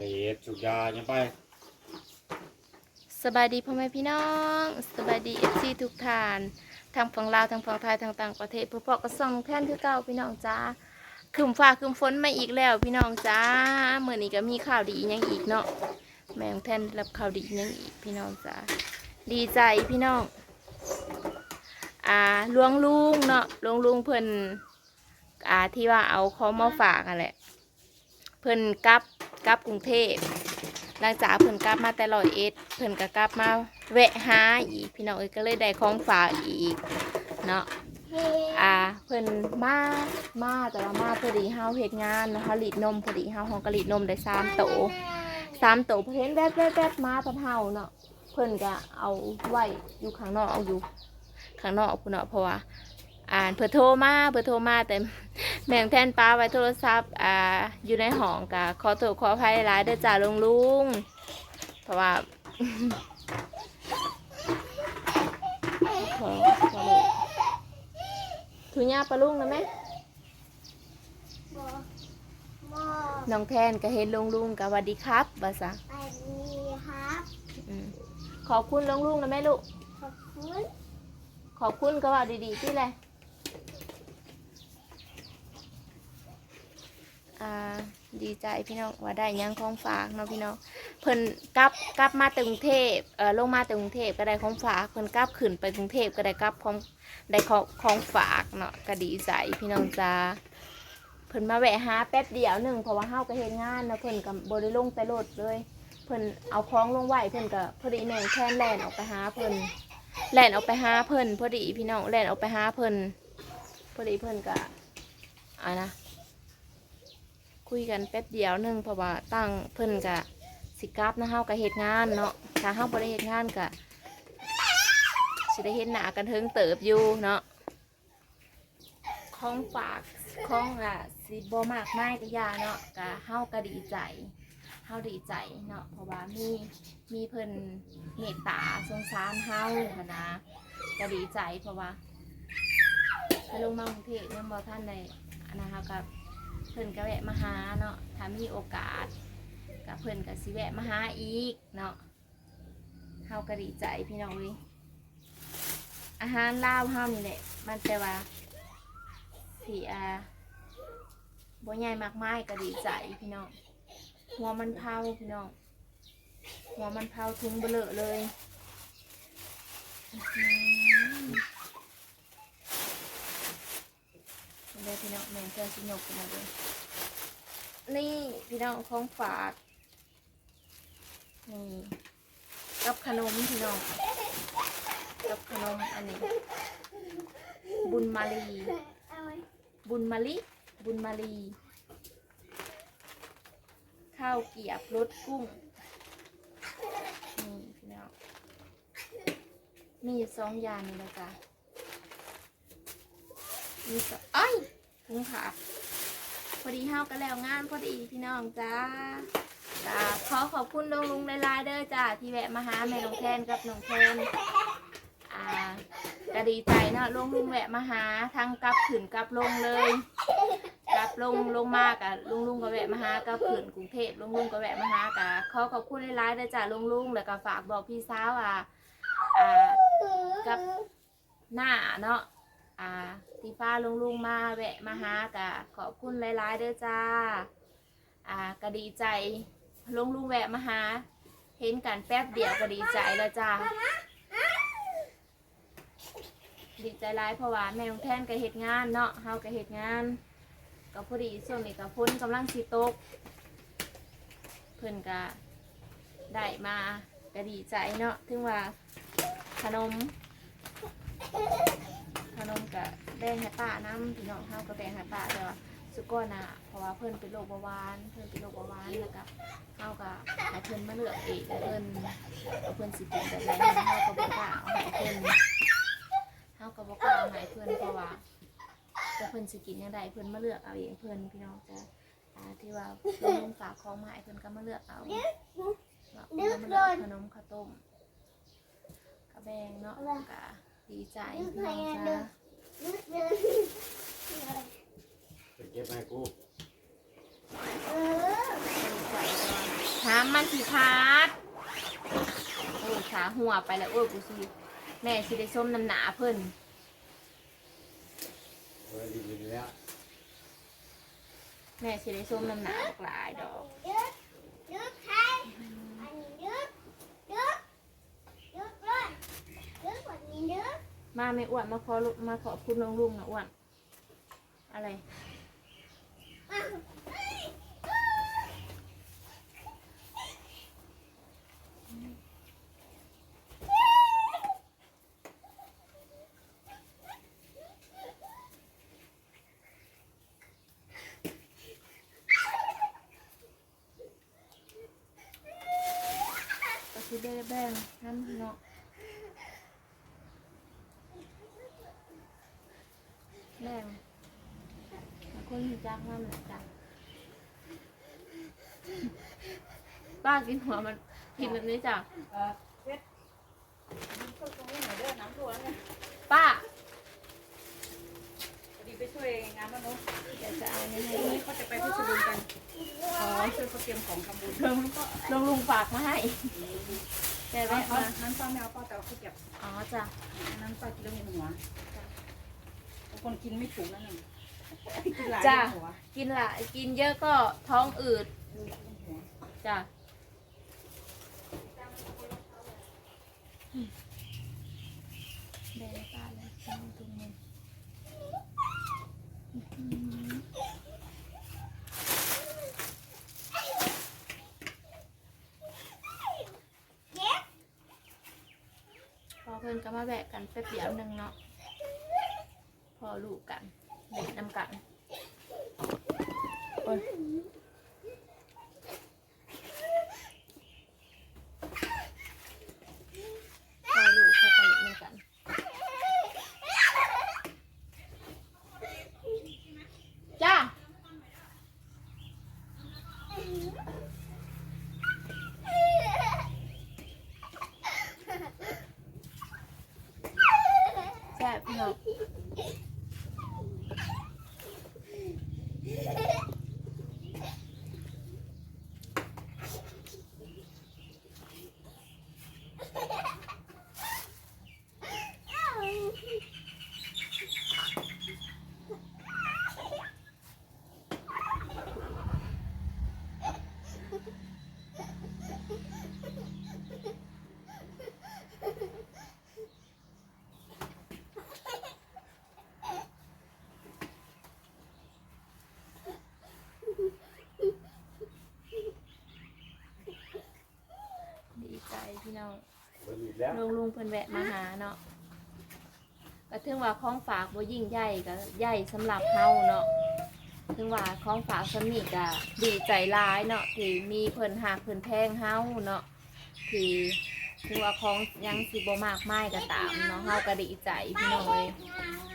เฮ็ดสุกยายังไปสบายดีพ่อแม่พี่น้องสบายดีเอฟซีทุกท่านทางฝั่งลาวทางฝั่งไทยทางต่างประเทศพวกพ่อก็ส่องแท่นคือเก่าพี่น้องจ้าคืมฟ้าคืมฝนมาอีกแล้วพี่น้องจ้าเมื่อนี้ก็มีข่าวดียังอีกเนาะแม่งแท่นรับข่าวดียังอีกพี่น้องจ้าดีใจพี่น้องอ่าหลวงลุงเนาะหลวงลุงเพิ่นอ่าที่ว่าเอาขอมาฝากอะแหละเพิ่นกลับ กลับกรุงเทพหลังจากเพิ่นกลับมาแต่ร้อยเอ็ดเพิ่นก็กลับมาแวะหาอีกพี่น้องเอ้ยก็เลยได้ของฝากอีกเนาะอ่าเพิ่นมามาแต่ว่ามาพอดีเฮาเฮ็ดงานเนาะเฮาลีดนมพอดีเฮาเฮาก็ลีดนมได้สามโตสามโตเพิ่นเห็นแวบแวบแวบมาพันเฮาเนาะเพิ่นก็เอาไว้อยู่ข้างนอกเอาอยู่ข้างนอกพุ่นเนาะเพราะว่า อ่านเพื่อโทรมาเพื่อโทรมาแต่แม่งแทนป้าไว้โทรศัพท์อ่าอยู่ในห้องกะขอโทษขออภัยหลายๆเด้อจ้าลุงลุงเพราะว่าขอขอเลยทุญาปลาลุงนะแม่บอบอน้องแทนก็เห็นลุงลุงกับวัสดีครับบาซะไปดีครับอืมขอบคุณลุงลุงนะแม่ลูกขอบคุณขอบคุณก็ว่าดีๆที่เลย อ่าดีใจพี่น้องว่าได้ยังของฝากเนาะพี่น้องเพิ่นกลับกลับมาแต่กรุงเทพเอ่อลงมาแต่กรุงเทพก็ได้ของฝากเพิ่นกลับขึ้นไปกรุงเทพก็ได้กลับของได้ของของฝากเนาะก็ดีใจพี่น้องจ้าเพิ่นมาแวะหาแป๊บเดียวหนึ่งเพราะว่าเฮาก็เฮ็ดงานเนาะเพิ่นก็บ่ได้ลงแต่รถเลยเพิ่นเอาของลงไว้เพิ่นก็พอดีแม่งแค่นแล่นออกไปหาเพิ่นแล่นออกไปหาเพิ่นพอดีพี่น้องแล่นออกไปหาเพิ่นพอดีเพิ่นก็อ่านะ คุยกันแป๊บเดียวหนึงเพราะว่าตั้งเพิ่นก็สิกลับนะเฮาก็เฮ็ดงานเนาะถ้าเฮาบ่ได้เฮ็ดงานก็สิได้เฮ็ดหน้ากันเทิงเติบอยู่เนาะของฝากของอะสิบ่มากมายก็ยาเนาะก็เฮาก็ดีใจเฮาดีใจเนาะเพราะว่ามีมีเพิ่นเมตตาสงสารเฮาหั้นนะก็ดีใจเพราะว่าถ้าลงมากรุงเทพยังบ่ท่านในนะคะกับ พิ่นก็แวะมาหาเนาะถ้ามีโอกาสกับเพิ่นก็สิแวะมาหาอีกเนาะเฮาก็ดีใจพี่น้องเว้ยอาหารลาวเฮานี่แหละมันแต่ว่าสีอาบ่ใหญ่มากมายก็ดีใจพี่น้องหัวมันเผาพี่น้องหัวมันเผาทุงเบลอเลยอื้อหือ เลยพี่น้องแมงเจอสิหยกกันมาเลยนี่พี่น้องของฝากนี่กับขนมพี่น้องกับขนมอันนี้ บุญมาลีเอาไว้บุญมาลีบุญมาลี ข้าวเกรียบรสกุ้งนี่พี่น้องมีอยู่สองอย่างนี่นะจ๊ะ มีสองอ้อยถุงผักพอดีเฮากันแล้วงานพอดีพี่น้องจ้าจ้าขอขอบคุณลุงลุงลายๆเด้อจ้าที่แวะมาหาแม่น้องแทนกับน้องแทนอ่าก็ดีใจเนาะลุงลุงแวะมาหาทั้งกลับขึ้นกลับลงเลยกลับลงลงมากอะลุงลุงก็แวะมาหากลับขึ้นกรุงเทพลุงลุงก็แวะมาหากะขอขอบคุณลายๆเด้อจ้าลุงลุงแล้วก็ฝากบอกพี่สาวอะอ่ากับหน้าเนาะ อ่าที่ฟ้าลุงลุงมาแวะมาหากะขอบคุณหลายๆเด้อจ้าอ่าก็ดีใจลุงลุงแวะมาหา เห็นกันแป๊บเดียวก็ดีใจแล้วจ้าดีใจหลายเพราะว่าแม่ของแท่นก็เฮ็ดงานเนาะเฮาก็เฮ็ดงานก็พอดีช่วงนี้ก็พ้นกำลังสิตก เพิ่นก็ได้มาก็ดีใจเนาะถึงว่าขนม แบ่งให้ป้าน้ำพี่น้องเฮาก็แบ่งให้ป้าแต่ว่าสุกอนน่ะเพราะว่าเพิ่นเป็นโรคเบาหวาน เพิ่นเป็นโรคเบาหวานแล้วก็เฮาก็ให้เพิ่นมาเลือกเองเพิ่นเอาเพิ่นสิกินแบบไหนเฮาก็บ่กล้าเอาให้เพิ่นเฮาก็บ่กล้าเอาให้เพิ่นเพราะว่าแต่เพิ่นสิกินยังไงเพิ่นมาเลือกเอาเองเพิ่นพี่น้องจะที่ว่าลุงฝากของมาให้เพิ่นก็มาเลือกเอาเพิ่นมาเลือกขนมข้าวต้มกระแบงเนาะก็ดีใจพี่น้องจ้า ไปเก็บให้กูเออดีใจจ้าหามมันสิพาดโอ้ยขาหัวไปแล้วโอ้ยกูสิแม่สิได้ส้มน้ำหนาเพิ่นเออดีๆแล้วแม่สิได้ส้มน้ำหนาบักหลายดอกยึ มาไม่อ้วนมาขอมาขอบคุณน้องลุงนะอ้วนอะไร Aku dia bang, kan nak ก็สิได้แบ่งน้ำเนาะแบ่งบาง คนมีจักน้ำหนักจักป้ากินหัวมันกินแบบนี้จ้ะเออเพชรน้ำส้มตรงนี้หน่อยเด้อน้ำท่วมเนี่ยป้าพอดีไปช่วยงานมนุษย์เดี๋ยวจะเอาในพรุ่งนี้นี้เขาจะไปเพชรบูรณ์กันอ๋อช่วยเขาเตรียมของทำบุญลุงลุงลุงฝากมาให้แต่แต่แวะว่ามานั้นป้าไม่เอาป้าแต่เอาข้าวเก็บอ๋อจ้ะนั้นป้ากินแล้วมีหัวบางคนกินไม่ถูกนั่นเอง กินหลายจ้ะ หัวกินละกินเยอะก็ท้องอืดหัวจ้ะได้แล้วป้าเลยตรงตรงนี้พอเพิ่นก็มาแบกกันแป๊บเดียวหนึงเนาะพอลูกกัน เด็กนำกันโอ้ยพอลูกเขากันเหมือนกันจ้าแซ่บพี่น้อง ดีใจพี่น้องเออดีแล้วลุงลุงเพิ่นแวะมาหาเนาะก็ถึงว่าของฝากบ่ยิ่งใหญ่ก็ใหญ่สำหรับเฮาเนาะถึงว่าของฝากสำนิก็ดีใจร้ายเนาะที่มีเพิ่นหักเพิ่นแพงเฮาเนาะที่ถึงว่าของยังสิบ่มากมายก็ตามเนาะเฮาก็ดีใจพี่น้องเอ้ย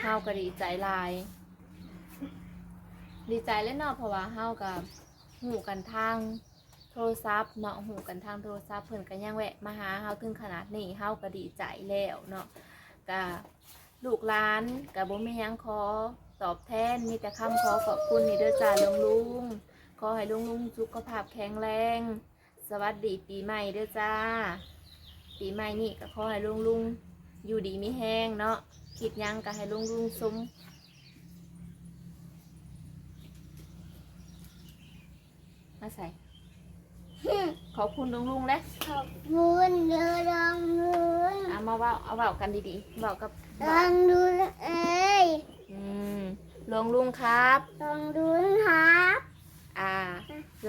เฮาก็ดีใจหลาย ดีใจแล้วเนาะเพราะว่าเฮากับหูกันทาง โทรศัพท์เนาะหูกันทางโทรศัพท์เพิ่นก็ยังแวะมาหาเฮาถึงขนาดนี้เฮาก็ดีใจแล้วเนาะก็ลูกหลานก็บ่มีหยังขอตอบแทนมีแต่คำขอขอบคุณนี่เด้อจ้าลุงลุงขอให้ลุงลุงสุขภาพแข็งแรง สวัสดีปีใหม่เด้อจ้า ปีใหม่นี่ก็ขอให้ลุงลุงอยู่ดีมีแห้งเนาะคิดยังก็ให้ลุงลุงสมมาใส่ ขอบคุณลุงลุงเลยขอบคุณเดือดองนุนเอามาเว่าเอาเว่ากันดีๆเว่ากับลองดูเอ้ยอืมลุงลุงครับ ลองดูครับอ่า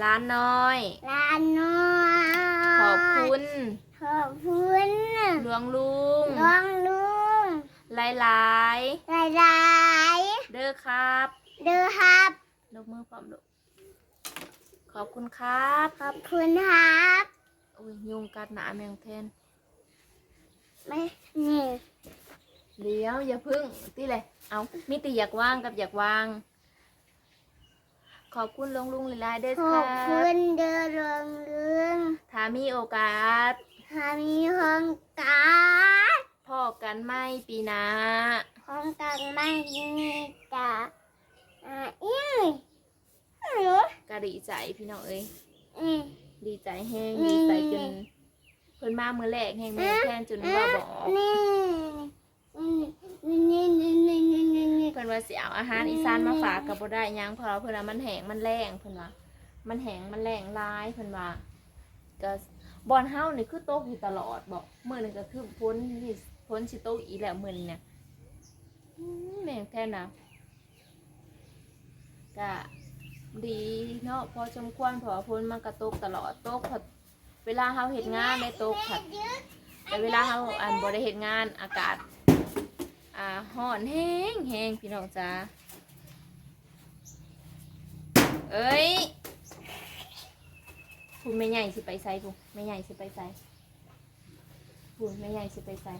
ร้านน้อย ลานน้อยขอบคุณ ขอบคุณหลวงลุง ลองลุงหลายหลายหลายหลายๆเด้อครับๆเดือครับลกมือพร้อมลูกข อบคุณครับ ขอบคุณครับอุ้ยยุงกัดหนาแมงเทนไม่นี่เดี๋ยวอย่าพึ่งที่เลยเอามีแต่อยากว่างกับอยากวาง ขอบคุณลุงลุงหลายๆเด้อขคอรับบคุณเดือดองลุงถ้ามีโอกาสถ้ามีห้องการดพ่อกันไม่ปีหนา ห้องการไม่มีจ้ะอะอีไม่รู้ กะดีใจพี่น้องเอ้ยอืมดีใจแห้งดีใจจนเพิ่นมามือแรกแห้งแม่แทนจนว่าบอกนี่นี่นี่นี่นี่นี่นี่เพิ่นว่าสิเอาอาหารอีสานมาฝากกับบ่ได้หยังเพราะว่าเพิ่นว่ามันแห้งมันแรงเพิ่นว่ามันแห้งมันแรงหลายเพิ่นว่าก็บอนเฮานี่คือตกอยู่ตลอดบอกมื้อนึงก็คือพ้นนี่พ้นสิตกอีกแล้วมื้อนี้เนี่ยอืมแม่งแท้น่ะก็ ดีเนาะพอสมควรเพราะว่าพ้นมันก็ตกตลอดตกพอเวลาเฮาเฮ็ดงานได้ตกผัดแต่เวลาเราอันบริเหตุงานอากาศอ่าห้อนแห้งแห้งพี่น้องจ้าเอ้ยคุณแม่ใหญ่สิไปใส่กูแม่ใหญ่สิไปใส่คุณแม่ใหญ่สิไปใส่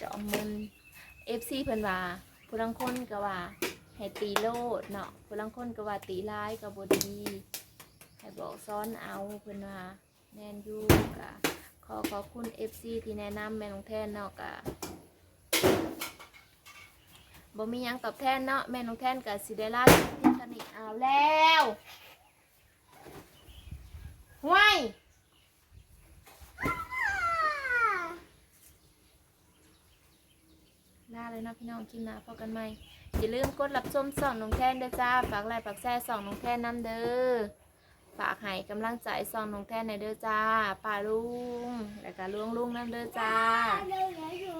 จอมมึนเอฟซีเพิ่นว่าผู้ลังคนก็ว่า ให้ตีโลดเนาะผู้ลังคนก็ว่าตีร้ายก็บ่ดีให้บอกซ้อนเอาเพิ่นว่าแนนอยูกะขอขอบคุณ FC ที่แนะนำแม่น้องแทนเนาะกะบ่มียังตอบแทนเนาะแม่น้องแทนกะสิได้ลาเพียงเท่านี้เอาแล้วห้วยลาเลยเนาะพี่น้องคลิปหน้าพบกันใหม่ อย่าลืมกดรับชมส่องน้องแทนเด้อจ้า ฝากไลค์ฝากแชร์ส่องน้องแทนน้ำเด้อ ฝากให้กำลังใจซองน้องแทนในอยเด้อจ้าป้าลุง แล้วก็ลุงลุงนั่นเด้อจ้า เดี๋ยวเดี๋ยวเดี๋ยว